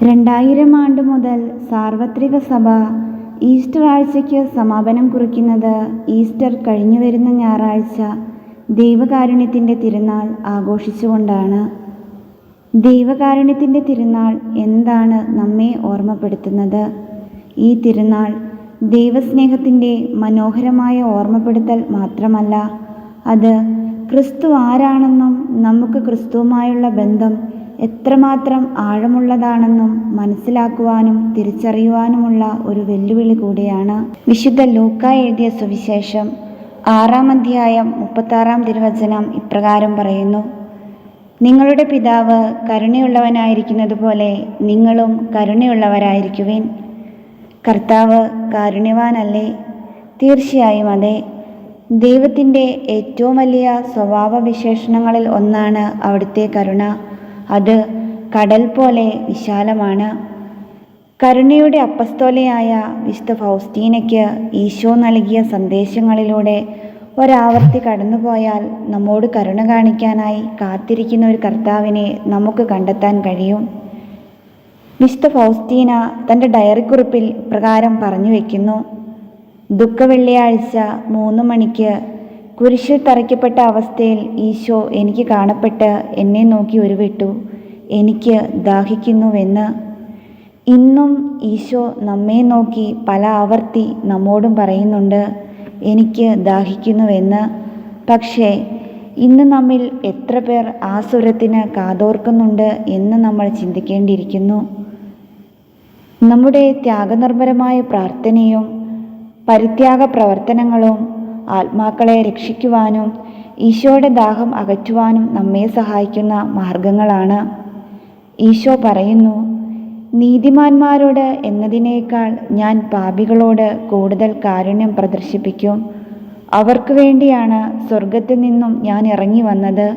രണ്ടായിരം ആണ്ട് മുതൽ സാർവത്രിക സഭ ഈസ്റ്റർ ആഴ്ചയ്ക്ക് സമാപനം കുറിക്കുന്നത് ഈസ്റ്റർ കഴിഞ്ഞു വരുന്ന ഞായറാഴ്ച ദൈവകാരുണ്യത്തിന്റെ തിരുനാൾ ആഘോഷിച്ചുകൊണ്ടാണ്. ദൈവകാരുണ്യത്തിന്റെ തിരുനാൾ എന്താണ് നമ്മെ ഓർമ്മപ്പെടുത്തുന്നത്? ഈ തിരുനാൾ ദൈവസ്നേഹത്തിന്റെ മനോഹരമായ ഓർമ്മപ്പെടുത്തൽ മാത്രമല്ല അത് ക്രിസ്തു ആരാണെന്നും നമുക്ക് ക്രിസ്തുവുമായുള്ള ബന്ധം എത്രമാത്രം ആഴമുള്ളതാണെന്നും മനസ്സിലാക്കുവാനും തിരിച്ചറിയുവാനുമുള്ള ഒരു വെല്ലുവിളി കൂടിയാണ് വിശുദ്ധ ലൂക്ക എഴുതിയ സുവിശേഷം ആറാം അധ്യായം മുപ്പത്താറാം തിരുവചനം ഇപ്രകാരം പറയുന്നു. നിങ്ങളുടെ പിതാവ് കരുണയുള്ളവനായിരിക്കുന്നത് പോലെ നിങ്ങളും കരുണയുള്ളവരായിരിക്കുവിൻ. കർത്താവ് കാരുണ്യവാനല്ലേ? തീർച്ചയായും അതെ. ദൈവത്തിന്റെ ഏറ്റവും വലിയ സ്വഭാവ വിശേഷണങ്ങളിൽ ഒന്നാണ് അവിടുത്തെ കരുണ. അത് കടൽ പോലെ വിശാലമാണ്. കരുണയുടെ അപ്പസ്തോലയായ വിശുദ്ധ ഫൗസ്റ്റീനയ്ക്ക് ഈശോ നൽകിയ സന്ദേശങ്ങളിലൂടെ ഒരാവർത്തി കടന്നുപോയാൽ നമ്മോട് കരുണ കാണിക്കാനായി കാത്തിരിക്കുന്ന ഒരു കർത്താവിനെ നമുക്ക് കണ്ടെത്താൻ കഴിയും. വിശുദ്ധ ഫൗസ്റ്റീന തന്റെ ഡയറിക്കുറിപ്പിൽ പ്രകാരം പറഞ്ഞു വയ്ക്കുന്നു ദുഃഖ വെള്ളിയാഴ്ച മൂന്ന് മണിക്ക് കുരിശിൽ തറയ്ക്കപ്പെട്ട അവസ്ഥയിൽ ഈശോ എനിക്ക് കാണപ്പെട്ട് എന്നെ നോക്കി ഉരുവിട്ടു. എനിക്ക് ദാഹിക്കുന്നുവെന്ന്. ഇന്നും ഈശോ നമ്മെ നോക്കി പല ആവർത്തി നമ്മോടും പറയുന്നുണ്ട്. എനിക്ക് ദാഹിക്കുന്നുവെന്ന്. പക്ഷേ ഇന്ന് നമ്മിൽ എത്ര പേർ ആ സ്വരത്തിന് കാതോർക്കുന്നുണ്ട് എന്ന് നമ്മൾ ചിന്തിക്കേണ്ടിയിരിക്കുന്നു. നമ്മുടെ ത്യാഗനിർഭരമായ പ്രാർത്ഥനയും പരിത്യാഗ പ്രവർത്തനങ്ങളും ആത്മാക്കളെ രക്ഷിക്കുവാനും ഈശോയുടെ ദാഹം അകറ്റുവാനും നമ്മെ സഹായിക്കുന്ന മാർഗങ്ങളാണ്. ഈശോ പറയുന്നു നീതിമാന്മാരോട് എന്നതിനേക്കാൾ ഞാൻ പാപികളോട് കൂടുതൽ കാരുണ്യം പ്രദർശിപ്പിക്കും. അവർക്ക് വേണ്ടിയാണ് സ്വർഗത്തിൽ നിന്നും ഞാൻ ഇറങ്ങി വന്നത്.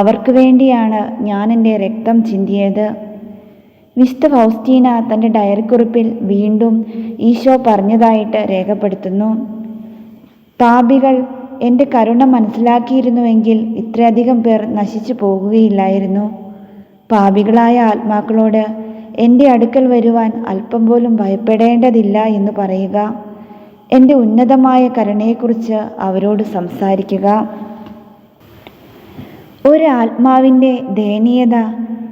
അവർക്ക് വേണ്ടിയാണ് ഞാൻ എന്റെ രക്തം ചിന്തിയത് വിശുദ്ധ ഫൗസ്റ്റീന തന്റെ ഡയറിക്കുറിപ്പിൽ വീണ്ടും ഈശോ പറഞ്ഞതായിട്ട് രേഖപ്പെടുത്തുന്നു. പാപികൾ എന്റെ കരുണ മനസ്സിലാക്കിയിരുന്നുവെങ്കിൽ ഇത്രയധികം പേർ നശിച്ചു പോകുകയില്ലായിരുന്നു. പാപികളായ ആത്മാക്കളോട് എന്റെ അടുക്കൽ വരുവാൻ അല്പം പോലും ഭയപ്പെടേണ്ടതില്ല എന്ന് പറയുക. എന്റെ ഉന്നതമായ കരുണയെക്കുറിച്ച് അവരോട് സംസാരിക്കുക. ഒരു ആത്മാവിന്റെ ദയനീയത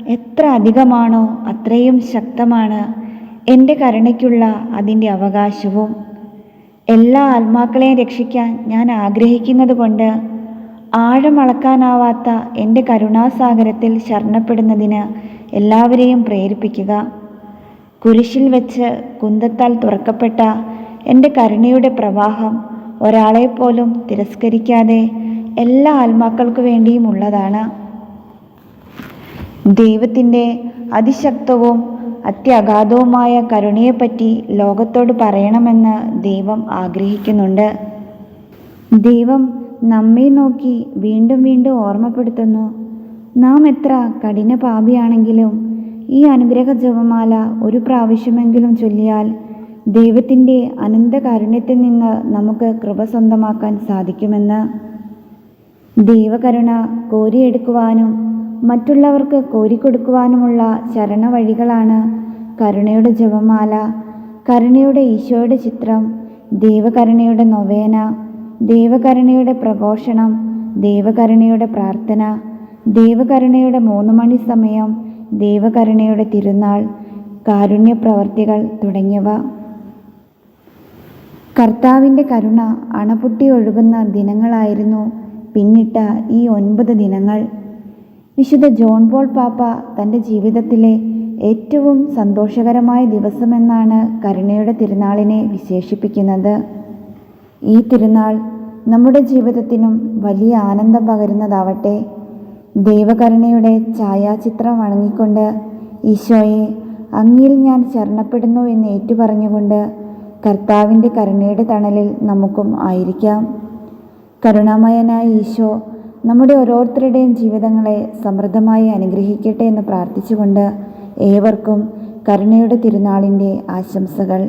എത്ര അധികമാണോ അത്രയും ശക്തമാണ്. എന്റെ കരുണയ്ക്കുള്ള അതിന്റെ അവകാശവും എല്ലാ ആത്മാക്കളെയും രക്ഷിക്കാൻ ഞാൻ ആഗ്രഹിക്കുന്നത് കൊണ്ട് ആഴമളക്കാനാവാത്ത എന്റെ കരുണാസാഗരത്തിൽ ശരണപ്പെടുന്നതിന് എല്ലാവരെയും പ്രേരിപ്പിക്കുക. കുരിശിൽ വെച്ച് കുന്തത്താൽ തുറക്കപ്പെട്ട എന്റെ കരുണയുടെ പ്രവാഹം ഒരാളെപ്പോലും തിരസ്കരിക്കാതെ എല്ലാ ആത്മാക്കൾക്കു വേണ്ടിയും ഉള്ളതാണ്. ദൈവത്തിന്റെ അതിശക്തവും അത്യഗാധവുമായ കരുണയെപ്പറ്റി ലോകത്തോട് പറയണമെന്ന് ദൈവം ആഗ്രഹിക്കുന്നുണ്ട്. ദൈവം നമ്മെ നോക്കി വീണ്ടും വീണ്ടും ഓർമ്മപ്പെടുത്തുന്നു. നാം എത്ര കഠിന പാപിയാണെങ്കിലും ഈ അനുഗ്രഹ ജപമാല ഒരു പ്രാവശ്യമെങ്കിലും ചൊല്ലിയാൽ ദൈവത്തിന്റെ അനന്ത കാരുണ്യത്തിൽ നിന്ന് നമുക്ക് കൃപ സ്വന്തമാക്കാൻ സാധിക്കുമെന്ന്. ദൈവകരുണ കോരിയെടുക്കുവാനും മറ്റുള്ളവർക്ക് കോരിക്കൊടുക്കുവാനുമുള്ള ചരണവഴികളാണ് കരുണയുടെ ജപമാല കരുണയുടെ ഈശോയുടെ ചിത്രം ദൈവകരുണയുടെ നൊവേന ദൈവകരുണയുടെ പ്രഘോഷണം ദൈവകരുണയുടെ പ്രാർത്ഥന ദൈവകരുണയുടെ മൂന്ന് മണി സമയം ദൈവകരുണയുടെ തിരുനാൾ കാരുണ്യ പ്രവർത്തികൾ തുടങ്ങിയവ. കർത്താവിന്റെ കരുണ അണപൊട്ടി ഒഴുകുന്ന ദിനങ്ങളായിരുന്നു പിന്നിട്ട ഈ ഒൻപത് ദിനങ്ങൾ. വിശുദ്ധ ജോൺ പോൾ പാപ്പ തന്റെ ജീവിതത്തിലെ ഏറ്റവും സന്തോഷകരമായ ദിവസമെന്നാണ് കരുണയുടെ തിരുനാളിനെ വിശേഷിപ്പിക്കുന്നത്. ഈ തിരുനാൾ നമ്മുടെ ജീവിതത്തിനും വലിയ ആനന്ദം പകരുന്നതാവട്ടെ. ദൈവകരുണയുടെ ഛായാചിത്രം വണങ്ങിക്കൊണ്ട് ഈശോയെ അങ്ങിൽ ഞാൻ ശരണപ്പെടുന്നു എന്ന് ഏറ്റുപറഞ്ഞുകൊണ്ട് കർത്താവിന്റെ കരുണയുടെ തണലിൽ നമുക്കും ആയിരിക്കാം. കരുണാമയനായ ഈശോ നമ്മുടെ ഓരോരുത്തരുടെയും ജീവിതങ്ങളെ സമൃദ്ധമായി അനുഗ്രഹിക്കട്ടെ എന്ന് പ്രാർത്ഥിച്ചുകൊണ്ട് ഏവർക്കും കരുണയുടെ തിരുനാളിന്റെ ആശംസകൾ.